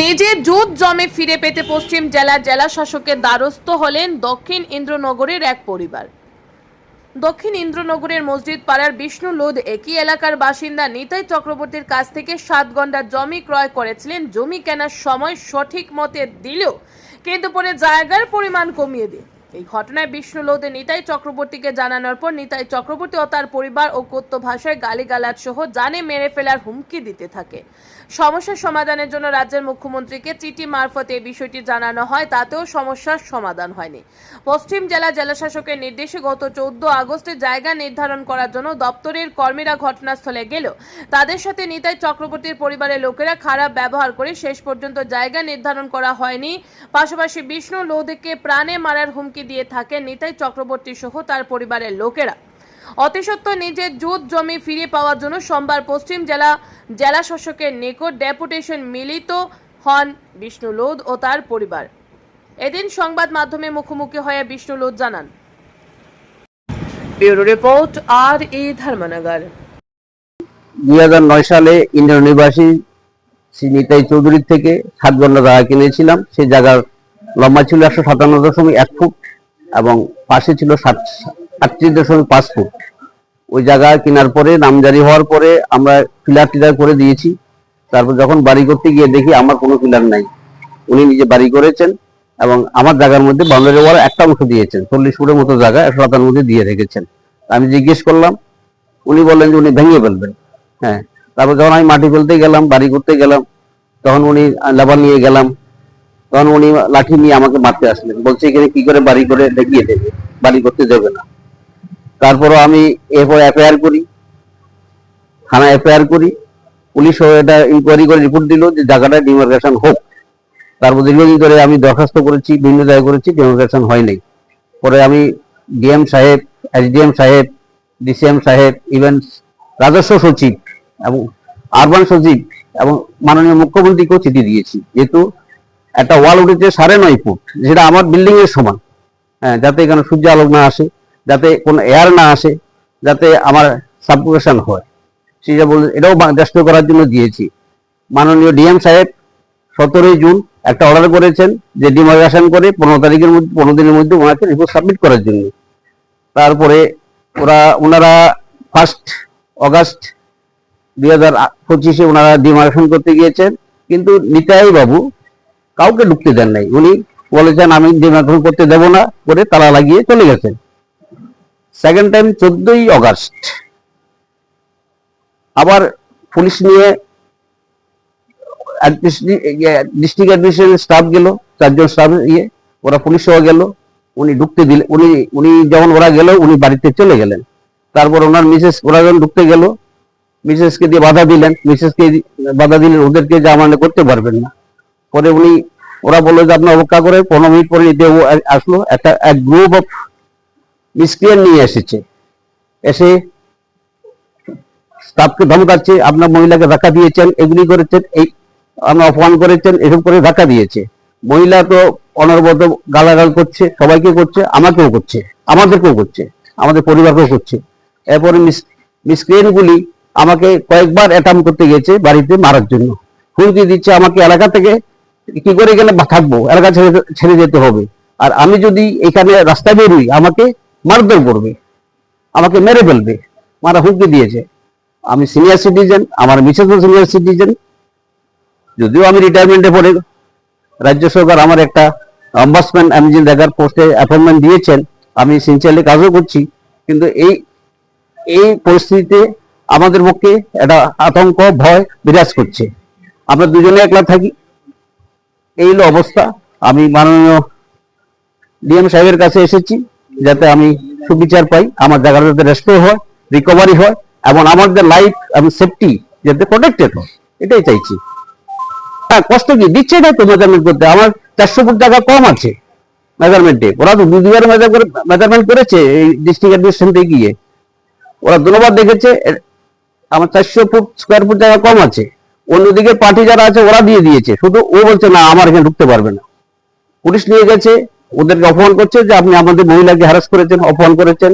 নিজের জুত জমে ফিরে পেতে পশ্চিম জেলা জেলা শাসকের দ্বারস্থ হলেন দক্ষিণ ইন্দ্রনগরের এক পরিবার। দক্ষিণ ইন্দ্রনগরের মসজিদ পাড়ার বিষ্ণু লোধ একই এলাকার বাসিন্দা নিতাই চক্রবর্তীর কাছ থেকে সাত গন্ডা জমি ক্রয় করেছিলেন। জমি কেনার সময় সঠিক মতে দিলেও কিন্তু পরে জায়গার পরিমাণ কমিয়ে দিয়ে। এই ঘটনায় বিষ্ণু লোধে নিতাই চক্রবর্তীকে জানানোর পর নিতাই চক্রবর্তী ও তার পরিবার ও কথ্য ভাষায় গালিগালাজ সহ জানে মেরে ফেলার হুমকি দিতে থাকে। সমস্যার সমাধানের জন্য রাজ্যের মুখ্যমন্ত্রীকে চিঠি মারফত এই বিষয়টি জানানো হয়, তাতেও সমস্যার সমাধান হয়নি। পশ্চিম জেলা জেলাশাসকের নির্দেশে গত চৌদ্দ আগস্টে জায়গা নির্ধারণ করার জন্য দপ্তরের কর্মীরা ঘটনাস্থলে গেলেও তাদের সাথে নিতাই চক্রবর্তীর পরিবারের লোকেরা খারাপ ব্যবহার করে শেষ পর্যন্ত জায়গা নির্ধারণ করা হয়নি। পাশাপাশি বিষ্ণু লোধকে প্রাণে মারার হুমকি দিয়ে থাকে নিতাই চক্রবর্তী সহ তার পরিবারের লোকেরা। অতিসত্ত্বর নিজের জুত জমি ফিরে পাওয়ার জন্য সোমবার পশ্চিম জেলা জেলা শাসকের নিকট ডেপুটেশন মিলিত হন বিষ্ণু লোধ ও তার পরিবার। এদিন সংবাদ মাধ্যমে মুখোমুখি হয়ে বিষ্ণু লোধ জানান। ব্যুরো রিপোর্ট আর ই ধর্মনগর। দুই হাজার নয় সালে ইন্ডিয়ান নিবাসী শ্রী নিতাই চৌধুরীর থেকে সাত ঘণ্টা জায়গা কিনেছিলাম সেই জায়গার লম্বা ছিল একশো সাতান্ন দশমিক এক ফুট। এবং পাশে ছিল ষাট আটত্রিশ দশমিক পাঁচ ফুট। ওই জায়গা কেনার পরে নামজারি হওয়ার পরে আমরা ফিলার টিলার করে দিয়েছি। তারপর যখন বাড়ি করতে গিয়ে দেখি আমার কোনো ফিলার নাই। উনি নিজে বাড়ি করেছেন এবং আমার জায়গার মধ্যে বাউন্ডারি ওয়াল একটা অংশ দিয়েছেন। চল্লিশ ফুটের মতো জায়গা একশো সাতান্ন মধ্যে দিয়ে রেখেছেন। আমি জিজ্ঞেস করলাম, উনি বললেন যে উনি ভেঙে ফেলবেন। হ্যাঁ তারপর যখন আমি মাটি ফেলতে গেলাম, বাড়ি করতে গেলাম, তখন উনি লেবার নিয়ে গেলাম। তখন উনি লাঠি নিয়ে আমাকে মারতে আসলেন। বলছে, এখানে কি করে বাড়ি করে দেখিয়ে দেবে? বাড়ি করতে দেবে না। তারপরও আমি এরপর এফআইআর করি, থানা এফআইআর করি। পুলিশও এটা ইনকোয়ারি করে রিপোর্ট দিল যে জায়গাটা ডিমার্কেশন হোক। তারপর দীর্ঘদিন ধরে আমি দরখাস্ত করেছি, বিভিন্ন জায়গায় করেছি ডিমার্কেশন হয় নাই। পরে আমি ডিএম সাহেব, এসডিএম সাহেব, ডিসিএম সাহেব ইভেন রাজস্ব সচিব এবং আরবান সচিব এবং মাননীয় মুখ্যমন্ত্রীকেও চিঠি দিয়েছি। যেহেতু একটা ওয়াল উঠেছে সাড়ে নয় ফুট, যেটা আমার বিল্ডিং এর সমান। হ্যাঁ যাতে এখানে সূর্য আলোক না আসে, যাতে কোনো এয়ার না আসে, যাতে আমার সাবকুলেশন হয়। সেটা বলে এটাও ব্যস্ত করার জন্য দিয়েছি। মাননীয় ডিএম সাহেব সতেরোই জুন একটা অর্ডার করেছেন যে ডিমার্কেশন করে পনেরো তারিখের মধ্যে পনেরো দিনের মধ্যে ওনাকে রিপোর্ট সাবমিট করার জন্য। তারপরে ওরা ওনারা ফার্স্ট অগাস্ট দুই হাজার পঁচিশে ওনারা ডিমার্কেশন করতে গিয়েছেন। কিন্তু নিতাই বাবু কাউকে ঢুকতে দেন নাই। উনি বলেছেন আমি ডিমার্কেশন করতে দেব না। করে তালা লাগিয়ে চলে গেছেন। সেকেন্ড টাইম চোদ্দই অগাস্ট। আবার পুলিশ নিয়ে ডিস্ট্রিক্ট অ্যাডমিনিস্ট্রেশন স্টাফ গেল, চারজন স্টাফ ইয়ে ওরা পুলিশ সহ গেল। উনি ঢুকতে দিলে, উনি উনি যখন ওরা গেল, উনি বাড়িতে চলে গেলেন। তারপর ওনার মিসেস, ওরা যখন ঢুকতে গেল, মিসেসকে দিয়ে বাধা দিলেন। মিসেসকে বাধা দিলেন ওদেরকে যা মানে করতে পারবেন না। পরে উনি ওরা বলল যে আপনি অপেক্ষা করে পনেরো মিনিট পরে নিতে আসলো। একটা, এক গ্রুপ অফ মিসক্রিয়ান নিয়ে এসেছে। এসে স্টাফকে ধমকাচ্ছে, আপনার মহিলাকে ধাক্কা দিয়েছেন, এগুলি করেছেন, এই আমরা অপমান করেছেন, এসব করে ধাক্কা দিয়েছে। মহিলা তো অনর্বত গালাগাল করছে, সবাইকে করছে, আমাকেও করছে, আমাদেরকেও করছে, আমাদের পরিবারকেও করছে। এরপরে মিস মিসক্রিয়েন্টগুলি আমাকে কয়েকবার অ্যাটাম করতে গেছে বাড়িতে মারার জন্য। হুমকি দিচ্ছে আমাকে এলাকা থেকে কি করে গেলে থাকব? এলাকা ছেড়ে ছেড়ে যেতে হবে। আর আমি যদি এখানে রাস্তায় বেরোই, আমাকে মারধর করবে, আমাকে মেরে ফেলবে, মারা হুমকি দিয়েছে। আমি সিনিয়র সিটিজেন আমার মিসেস সিনিয়র সিটিজেন যদিও আমি রিটায়ারমেন্টে পড়ে, রাজ্য সরকার আমার একটা অম্বাসম্যান আমি যে দেখার পোস্টে অ্যাপয়েন্টমেন্ট দিয়েছেন, আমি সিনসিয়ারলি কাজও করছি, কিন্তু এই এই পরিস্থিতিতে আমাদের পক্ষে একটা আতঙ্ক, ভয় বিরাজ করছে। আমরা দুজনে একলা থাকি এই হলো অবস্থা। আমি মাননীয় ডিএম সাহেবের কাছে এসেছি, যাতে আমি সুবিচার পাই, আমার জায়গাটা যাতে রেস্টোর হয় রিকভারি হয়, এবং আমাদের লাইফ এবং সেফটি যাতে প্রোটেক্টেড হয়, এটাই চাইছি। হ্যাঁ কষ্ট কি? দিচ্ছে না তো মেজারমেন্ট করতে? আমার চারশো ফুট টাকা কম আছে মেজারমেন্টে ওরা তো দু দুবার মেজারমেন্ট করেছে এই ডিস্ট্রিক্ট অ্যাডমিনিস্ট্রেশন গিয়ে। ওরা দুবার দেখেছে আমার চারশো ফুট স্কোয়ার ফুট জায়গা কম আছে। অন্যদিকে পার্টি যারা আছে, ওরা দিয়ে দিয়েছে। শুধু ও বলছে, না, আমার এখানে ঢুকতে পারবে না। পুলিশ নিয়ে গেছে, ওদেরকে অপমান করছে যে আপনি আমাদের মহিলাকে হ্যারাস করেছেন, অপমান করেছেন।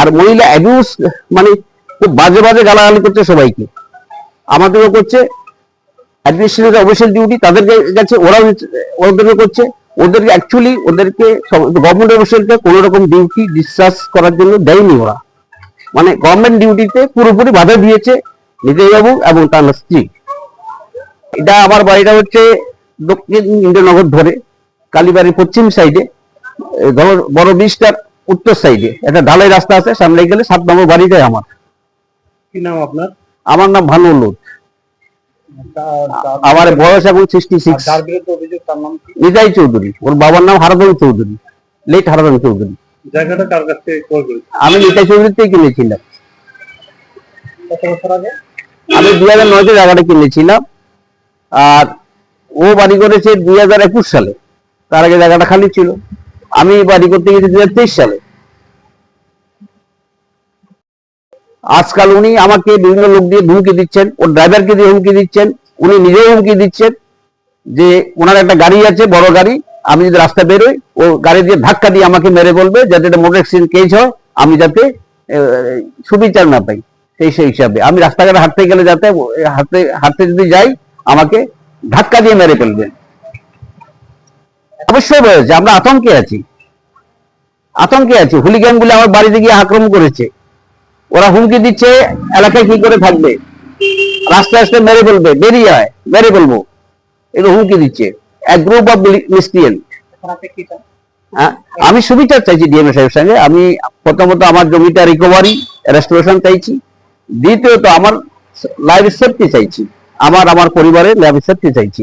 আর মহিলা অ্যাবিউজ মানে খুব বাজে বাজে গালাগালি করছে সবাইকে। আমাদেরও করছে অ্যাডমিনিস্ট্রেটিভ অফিসিয়াল ডিউটি তাদেরকে গেছে ওরা ওদেরকে করছে। ওদেরকে অ্যাকচুয়ালি ওদেরকে গভর্নমেন্ট অফিসিয়ালকে কোনো রকম ডিউটি ডিসচার্জ করার জন্য দেয়নি ওরা। মানে গভর্নমেন্ট ডিউটিতে পুরোপুরি বাধা দিয়েছে নিতাইবাবু এবং তার স্ত্রী। এটা আমার বাড়িটা হচ্ছে দক্ষিণ ইন্দ্রনগর ধরে কালীবাড়ির পশ্চিম সাইডে বড় ব্রিজটার উত্তর সাইডে একটা ঢালাই রাস্তা আছে সামনে গেলে সাত নম্বর বাড়িটাই আমার। কি নাম আপনার? আমার নাম ভানু তা- আমার বয়স এখন সিক্সটি সিক্স নিতাই চৌধুরী। ওর বাবার নাম হারাদন চৌধুরী। লেট হারাদন চৌধুরী। জায়গাটা কার কাছ থেকে আমি নিতাই চৌধুরীর থেকে কিনেছিলাম। আমি দুই হাজার নয়তে জায়গাটা কিনেছিলাম। আর ও বাড়ি করেছে দুই হাজার একুশ সালে। তার আগে জায়গাটা খালি ছিল। আমি বাড়ি করতে গেছি দুই হাজার তেইশ সালে। আজকাল উনি আমাকে বিভিন্ন লোক দিয়ে হুমকি দিচ্ছেন, ওর ড্রাইভারকে দিয়ে হুমকি দিচ্ছেন, উনি নিজেও হুমকি দিচ্ছেন যে ওনার একটা গাড়ি আছে, বড় গাড়ি, আমি যদি রাস্তা বেরোই, ও গাড়ি দিয়ে ধাক্কা দিয়ে আমাকে মেরে বলবে যাতে এটা মোটর অ্যাক্সিডেন্ট কেস হয়, আমি যাতে সুবিচার না পাই। সেই সেই হিসাবে। আমি রাস্তাঘাটে হাঁটতে গেলে যাতে হাঁটতে হাঁটতে যদি যাই আমাকে ধাক্কা দিয়ে মেরে ফেলবে। অবশ্যই রয়েছে আমরা আতঙ্কে আছি। আতঙ্কে আছি। হুলিগ্যানগুলো আমার বাড়িতে গিয়ে আক্রমণ করেছে। ওরা হুমকি দিচ্ছে এলাকায় কি করে থাকবে? রাস্তায় রাস্তায় মেরে ফেলবে বেরিয়ে আয় মেরে ফেলব। এগুলো হুমকি দিচ্ছে। এক গ্রুপ অফ হ্যাঁ, আমি সুবিচার চাইছি ডিএমএ সাহেবের সঙ্গে। আমি প্রথমত আমার জমিটা রিকভারি রেস্টোরেশন চাইছি। দ্বিতীয়ত আমার লাইফ সেফটি চাইছি। আমার আমার পরিবারে সেফটি চাইছি